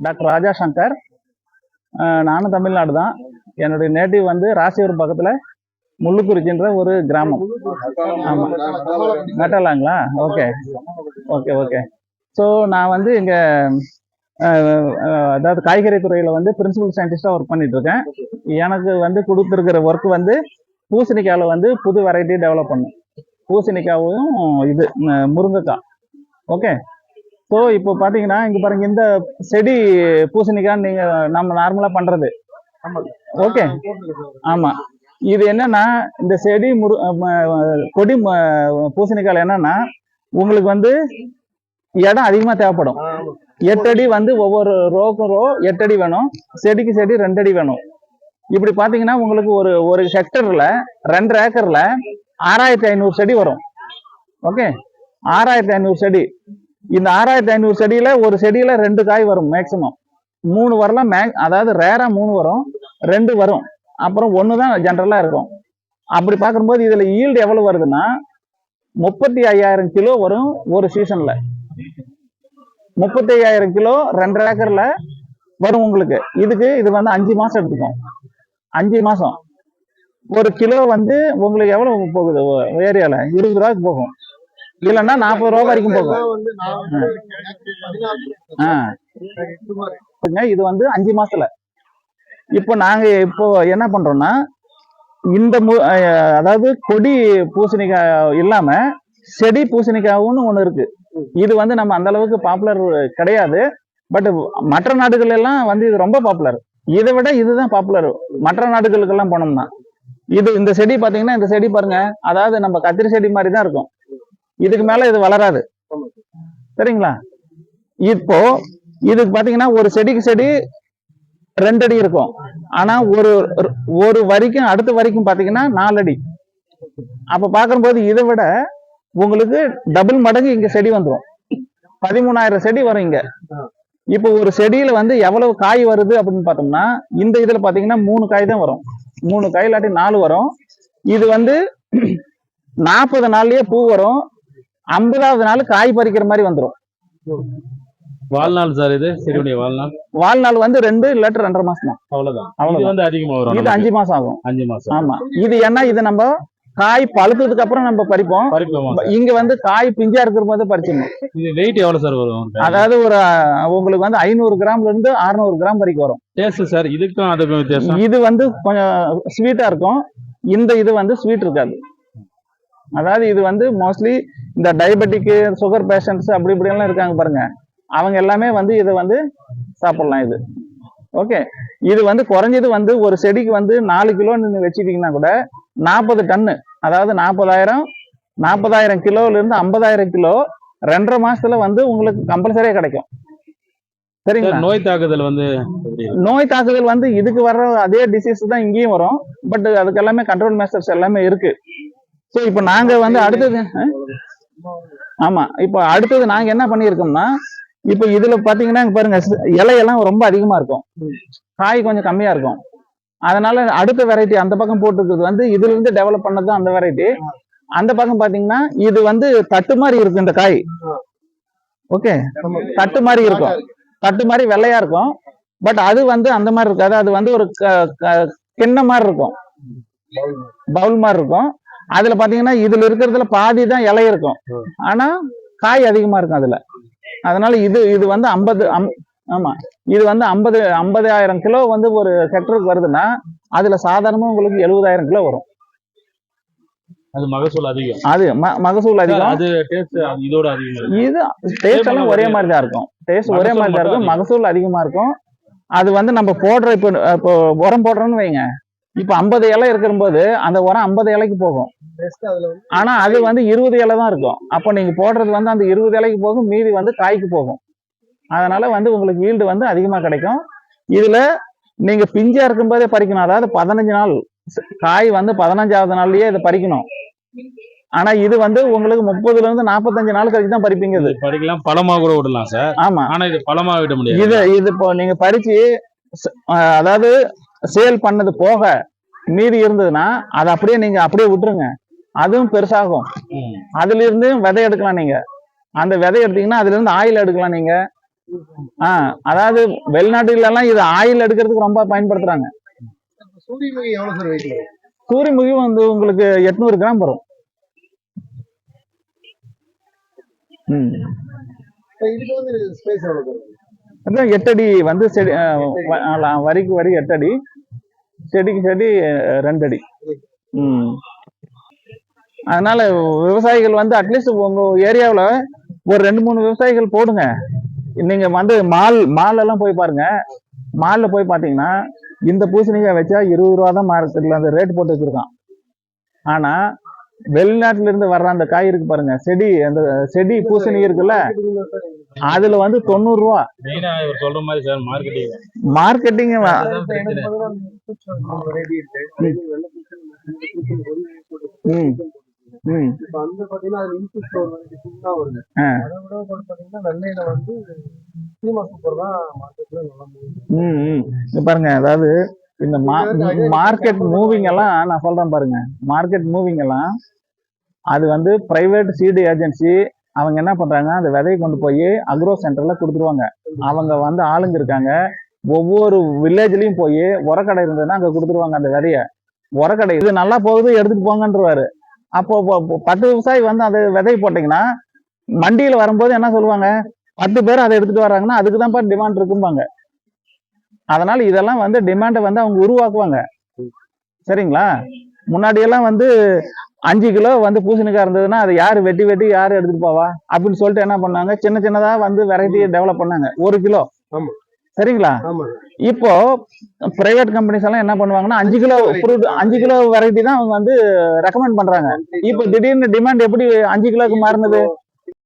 Doctor ராஜா சங்கர். நானும் தமிழ்நாடு தான். என்னுடைய நேட்டிவ் வந்து ராசியூர் பக்கத்தில் முள்ளுக்குறிச்சின்ற ஒரு கிராமம். ஆமாம் மெட்டலாங்களா ஓகே ஓகே ஓகே ஸோ நான் வந்து இங்கே அதாவது காய்கறி துறையில் வந்து பிரின்சிபல் சயின்டிஸ்டாக ஒர்க் பண்ணிட்டு இருக்கேன் எனக்கு வந்து கொடுத்துருக்கிற ஒர்க் வந்து பூசணிக்காயில் வந்து புது வெரைட்டி டெவலப் பண்ணும் பூசணிக்காவும் இது முருங்கைக்காய். ஓகே ஸோ இப்போ பார்த்தீங்கன்னா இங்கே பாருங்க இந்த செடி பூசணிக்கான்னு நீங்கள் நம்ம நார்மலாக பண்ணுறது ஓகே ஆமாம் இது என்னன்னா இந்த செடி முரு கொடி ம- பூசணிக்காய் என்னன்னா உங்களுக்கு வந்து இடம் அதிகமாக தேவைப்படும். எட்டடி வந்து ஒவ்வொரு ரோக்கும் ரோ எட்டடி வேணும். செடிக்கு செடி ரெண்டடி வேணும். இப்படி பார்த்தீங்கன்னா உங்களுக்கு ஒரு ஒரு செக்டரில் ரெண்டு ஏக்கரில் ஆறாயிரத்தி ஐநூறு செடி வரும். ஓகே ஆறாயிரத்தி ஐநூறு செடி. இந்த ஆறாயிரத்தி ஐநூறு செடியில ஒரு செடியில ரெண்டு காய் வரும் மேக்சிமம் மூணு வரலாம் மே அதாவது ரேரா மூணு வரும் ரெண்டு வரும். அப்புறம் ஒன்று தான் ஜென்ரலாக இருக்கும். அப்படி பார்க்கும்போது இதில் ஈல்டு எவ்வளோ வருதுன்னா முப்பத்தி ஐயாயிரம் கிலோ வரும் ஒரு சீசனில் முப்பத்தி ஐயாயிரம் கிலோ ரெண்டரை ஏக்கரில் வரும் உங்களுக்கு. இதுக்கு இது வந்து அஞ்சு மாதம் எடுத்துக்கும். அஞ்சு மாதம் ஒரு கிலோ வந்து உங்களுக்கு எவ்வளோ போகுது? ஏரியாவில் இருபது ரூபாய்க்கு போகும். இல்லைன்னா நாற்பது ரூபா வரைக்கும் போகும். இது வந்து அஞ்சு மாசத்துல. இப்போ நாங்க இப்போ என்ன பண்றோம்னா இந்த அதாவது கொடி பூசணிக்காய் இல்லாம செடி பூசணிக்காவும் ஒண்ணு இருக்கு. இது வந்து நம்ம அந்த அளவுக்கு பாப்புலர் கிடையாது. பட் மற்ற நாடுகள் எல்லாம் வந்து இது ரொம்ப பாப்புலர் இதை விட இதுதான் பாப்புலர் மற்ற நாடுகளுக்கெல்லாம் போனோம்னா. இது இந்த செடி பாத்தீங்கன்னா இந்த செடி பாருங்க. அதாவது நம்ம கத்திரி செடி மாதிரி தான் இருக்கும். இதுக்கு மேல இது வளராது. சரிங்களா? இப்போ இதுக்கு பாத்தீங்கன்னா ஒரு செடிக்கு செடி ரெண்டு அடி இருக்கும். ஆனா ஒரு ஒரு வரிக்கும் அடுத்த வரைக்கும் பாத்தீங்கன்னா நாலு அடி. அப்ப பார்க்கும்போது இதை விட உங்களுக்கு டபுள் மடங்கு இங்க செடி வந்துடும் பதிமூணாயிரம் செடி வரும் இங்க. இப்போ ஒரு செடியில வந்து எவ்வளவு காய் வருது அப்படின்னு பார்த்தோம்னா இந்த இதுல பாத்தீங்கன்னா மூணு காய் தான் வரும். மூணு காய் இல்லாட்டி நாலு வரும். இது வந்து நாற்பது நாள்லயே பூ வரும். ஐம்பதாவது நாள் காய் பறிக்கிற மாதிரி வந்துரும். வாழ்நாள் சார் இது? செடியுடைய வாழ்நாள்? வாழ்நாள் வந்து ரெண்டு இல்லாட்டி ரெண்டரை மாசம். தான் அவ்வளவுதான். இது அவ்வளவுதான். வந்து அதிகமா வரும் இது. அஞ்சு மாசம் ஆகும். அஞ்சு மாசம். ஆமா. இது என்ன? இது நம்ம காய் பழுத்ததுக்கு அப்புறம் நம்ம பறிப்போம்? இங்க வந்து காய் பிஞ்சா இருக்கிற போது பறிச்சிடணும். இது வெயிட் எவ்வளவு சார் வரும்? அதாவது ஒரு உங்களுக்கு வந்து ஐநூறு கிராம்ல இருந்து 600 கிராம் வரைக்கும் வரும். டேஸ்ட் சார் இதுக்கும் அதுக்கும் வித்தியாசம்? இது வந்து கொஞ்சம் ஸ்வீட்டா இருக்கும். இந்த இது வந்து ஸ்வீட் இருக்காது. அதாவது இது வந்து மோஸ்ட்லி இந்த டயபெட்டிக் சுகர் பேஷண்ட்ஸ் அப்படி இப்படி எல்லாம் இருக்காங்க பாருங்க. அவங்க எல்லாமே வந்து இதை வந்து சாப்பிடலாம் இது. ஓகே இது வந்து குறைஞ்சது வந்து ஒரு செடிக்கு வந்து நாலு கிலோ நீங்க வச்சுட்டீங்கன்னா கூட நாற்பது டன்னு அதாவது நாற்பதாயிரம் நாற்பதாயிரம் கிலோல இருந்து ஐம்பதாயிரம் கிலோ ரெண்டரை மாசத்துல வந்து உங்களுக்கு கம்பல்சரியா கிடைக்கும். சரிங்களா? சார், நோய் தாக்குதல் வந்து? நோய் தாக்குதல் வந்து இதுக்கு வர்ற அதே டிசீஸ் தான் இங்கேயும் வரும். பட் அதுக்கு எல்லாமே கண்ட்ரோல் மெஷர்ஸ் எல்லாமே இருக்கு. ஸோ இப்போ நாங்க வந்து அடுத்தது ஆமா இப்போ அடுத்தது நாங்க என்ன பண்ணியிருக்கோம்னா இப்போ இதுல பாத்தீங்கன்னா பாருங்க இலையெல்லாம் ரொம்ப அதிகமா இருக்கும். காய் கொஞ்சம் கம்மியா இருக்கும். அதனால அடுத்த வெரைட்டி அந்த பக்கம் போட்டுருக்கிறது வந்து இதுல இருந்து டெவலப் பண்ணது அந்த வெரைட்டி அந்த பக்கம் பாத்தீங்கன்னா இது வந்து தட்டு மாதிரி இருக்கும் இந்த காய். ஓகே தட்டு மாதிரி இருக்கும். தட்டு மாதிரி வெள்ளையா இருக்கும். பட் அது வந்து அந்த மாதிரி இருக்காது. அது வந்து ஒரு க- க- கிண்ணம் மாதிரி இருக்கும். பவுல் மாதிரி இருக்கும். அதுல பாத்தீங்கன்னா இதுல இருக்கிறதுல பாதி தான் இலை இருக்கும். ஆனா காய் அதிகமா இருக்கும் அதுல. அதனால இது இது வந்து ஐம்பது ஆமா. இது வந்து ஐம்பது ஐம்பதாயிரம் கிலோ வந்து ஒரு ஹெக்டருக்கு வருதுன்னா அதுல சாதாரணமா உங்களுக்கு எழுபதாயிரம் கிலோ வரும். அது மகசூல் அதிகம். அது மகசூல் அதிகம். அது டேஸ்ட் இதோட அதிகமா. இது டேஸ்ட் எல்லாம் ஒரே மாதிரி தான் இருக்கும். டேஸ்ட் ஒரே மாதிரி தான் இருக்கும். மகசூல் அதிகமா இருக்கும். அது வந்து நம்ம போடுற இப்போ இப்போ உரம் போடுறோம்னு வைங்க. இப்போ ஐம்பது இலை இருக்கும்போது அந்த உரம் ஐம்பது இலைக்கு போகும். ஆனா அது வந்து இருபது இலை தான் இருக்கும். அப்போ நீங்க போடுறது வந்து அந்த இருபது இலைக்கு போகும் மீதி வந்து காய்க்கு போகும். அதனால வந்து உங்களுக்கு ஈல்டு வந்து அதிகமா கிடைக்கும். இதுல நீங்க பிஞ்சா இருக்கும்போதே பறிக்கணும். அதாவது பதினஞ்சு நாள் காய் வந்து பதினஞ்சாவது நாள்லயே இதை பறிக்கணும். ஆனா இது வந்து உங்களுக்கு முப்பதுல இருந்து நாற்பத்தஞ்சு நாள் கழிச்சு தான் பறிப்பீங்க இது. பறிக்கலாம். பழமா கூட விடலாம் சார். ஆமா. ஆனா இது பழமா விட முடியாது. இது இது இப்போ நீங்க பறிச்சு அதாவது சேல் பண்ணது போக மீதி இருந்ததுன்னா அதை அப்படியே நீங்க அப்படியே விட்டுருங்க. அதுவும் பெருசாகும். அதுல இருந்து விதை எடுக்கலாம் நீங்க. அந்த விதை எடுத்தீங்கன்னா அதுல இருந்து ஆயில் எடுக்கலாம் நீங்க. ஆ அதாவது வெளிநாட்டுல எல்லாம் இது ஆயில் எடுக்கிறதுக்கு ரொம்ப பயன்படுத்துறாங்க. சூரியமுகி வந்து உங்களுக்கு எட்நூறு கிராம் வரும். எட்டடி வந்து செடி வரிக்கு வரி எட்டடி. செடிக்கு செடி ரெண்டு அடி. ம். அதனால விவசாயிகள் வந்து அட்லீஸ்ட் உங்க ஏரியாவில் ஒரு ரெண்டு மூணு விவசாயிகள் போடுங்க. நீங்க வந்து மால் மால் எல்லாம் போய் பாருங்க. மால்ல போய் பார்த்தீங்கன்னா இந்த பூசணிக்காய் வச்சா இருபது ரூபா தான் மார்க்கெட்ல அந்த ரேட் போட்டு வச்சிருக்கான். ஆனா வெளிநாட்டுல இருந்து வர்ற அந்த காய் இருக்கு பாருங்க. செடி அந்த செடி பூசணி இருக்குல்ல? அதுல வந்து தொண்ணூறு ரூபா சொல்ற மாதிரி சார் மார்க்கெட்டிங் மார்க்கெட்டிங் அதான் பிரச்சனை. ம். ம். இப்ப அந்த பாத்தீங்கன்னா வருது. அதை விட பாத்தீங்கன்னா வந்து சீமா சூப்பர் தான் மார்க்கெட்ல நல்லா பாருங்க அதாவது இந்த மார்க்கெட் மூவிங் எல்லாம் நான் சொல்றேன் பாருங்க. மார்க்கெட் மூவிங் எல்லாம் அது வந்து பிரைவேட் சீடு ஏஜென்சி அவங்க என்ன பண்றாங்க அந்த விதையை கொண்டு போய் அக்ரோ சென்டர்ல கொடுத்துருவாங்க. அவங்க வந்து ஆளுங்க இருக்காங்க. ஒவ்வொரு வில்லேஜ்லயும் போய் உரக்கடை இருந்ததுன்னா அங்க கொடுத்துருவாங்க அந்த விதைய. உரக்கடை இது நல்லா போகுது எடுத்துட்டு போங்கன்றவாரு. அப்போ பத்து விவசாயி வந்து அந்த விதை போட்டீங்கன்னா மண்டியில வரும்போது என்ன சொல்லுவாங்க? பத்து பேர் அதை எடுத்துட்டு வர்றாங்கன்னா அதுக்கு தான்ப்பா டிமாண்ட் இருக்கும்பாங்க. அதனால இதெல்லாம் வந்து டிமாண்டை வந்து அவங்க உருவாக்குவாங்க. சரிங்களா? முன்னாடி எல்லாம் வந்து அஞ்சு கிலோ வந்து பூசணிக்காய் இருந்ததுன்னா அதை யாரு வெட்டி வெட்டி யாரு எடுத்துட்டு போவா? அப்படின்னு சொல்லிட்டு என்ன பண்ணாங்க? சின்ன சின்னதா வந்து வெரைட்டியை டெவலப் பண்ணாங்க. ஒரு கிலோ. சரிங்களா? இப்போ பிரைவேட் கம்பெனிஸ் எல்லாம் என்ன பண்ணுவாங்கன்னா அஞ்சு கிலோ ஃப்ரூட் அஞ்சு கிலோ வெரைட்டி தான் அவங்க வந்து ரெக்கமெண்ட் பண்றாங்க. இப்போ திடீர்னு டிமாண்ட் எப்படி அஞ்சு கிலோக்கு மாறினது?